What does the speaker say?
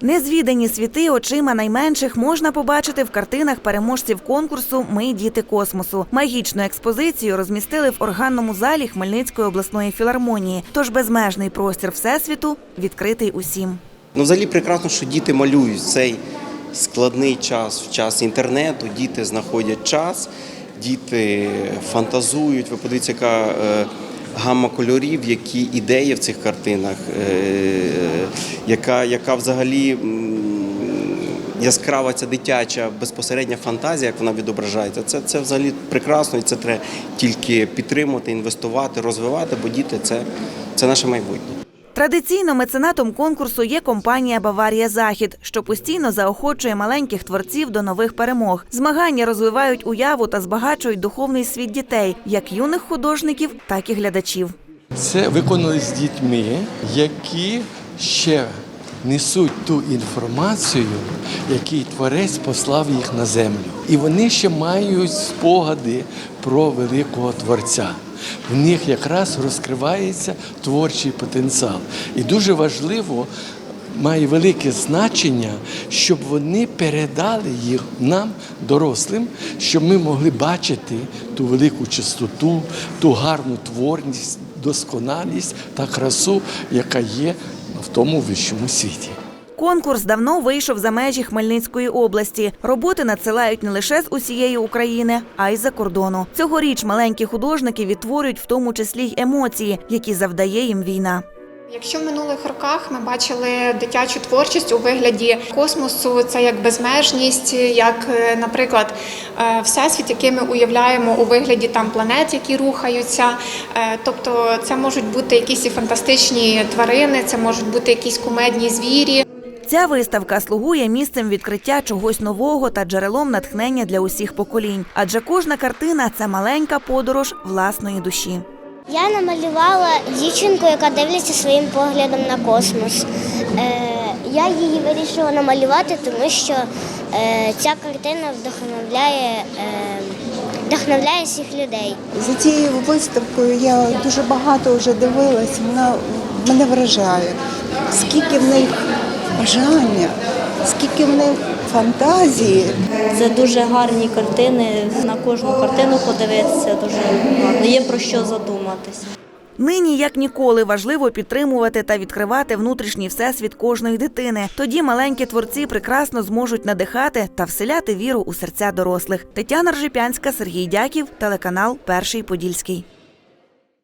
Незвідані світи очима найменших можна побачити в картинах переможців конкурсу Ми діти космосу. Магічну експозицію розмістили в органному залі Хмельницької обласної філармонії. Тож безмежний простір всесвіту відкритий усім. Ну, взагалі прекрасно, що діти малюють цей складний час, в час інтернету. Діти знаходять час, діти фантазують. Ви подивіться, яка е, гамма кольорів, які ідеї в цих картинах, е, яка, яка взагалі. Яскрава ця дитяча безпосередня фантазія, як вона відображається, це, це взагалі прекрасно, і це треба тільки підтримувати, інвестувати, розвивати, бо діти це, це наше майбутнє. Традиційно меценатом конкурсу є компанія Баварія Захід, що постійно заохочує маленьких творців до нових перемог. Змагання розвивають уяву та збагачують духовний світ дітей, як юних художників, так і глядачів. Це виконали з дітьми, які ще несуть ту інформацію, який творець послав їх на землю. І вони ще мають спогади про великого творця. В них якраз розкривається творчий потенціал. І дуже важливо. Має велике значення, щоб вони передали їх нам, дорослим, щоб ми могли бачити ту велику чистоту, ту гарну творність, досконалість та красу, яка є в тому вищому світі. Конкурс давно вийшов за межі Хмельницької області. Роботи надсилають не лише з усієї України, а й за кордону. Цьогоріч маленькі художники відтворюють в тому числі й емоції, які завдає їм війна. Якщо в минулих роках ми бачили дитячу творчість у вигляді космосу, це як безмежність, як, е, наприклад, е, всесвіт, який ми уявляємо у вигляді там планет, які рухаються. Е, Тобто, це можуть бути якісь і фантастичні тварини, це можуть бути якісь кумедні звірі. Ця виставка слугує місцем відкриття чогось нового та джерелом натхнення для усіх поколінь. Адже кожна картина це маленька подорож власної душі. Я намалювала дівчинку, яка дивиться своїм поглядом на космос. Е, я її вирішила намалювати, тому що е, ця картина вдохновляє, е, вдохновляє всіх людей. За цією виставкою я дуже багато вже дивилась, вона мене вражає. Скільки в них бажання, скільки в них фантазії. Це дуже гарні картини. На кожну картину подивитися дуже гарно. Є про що задуматися. Нині як ніколи важливо підтримувати та відкривати внутрішній всесвіт кожної дитини. Тоді маленькі творці прекрасно зможуть надихати та вселяти віру у серця дорослих. Тетяна Ржипянська, Сергій Дяків, телеканал Перший Подільський.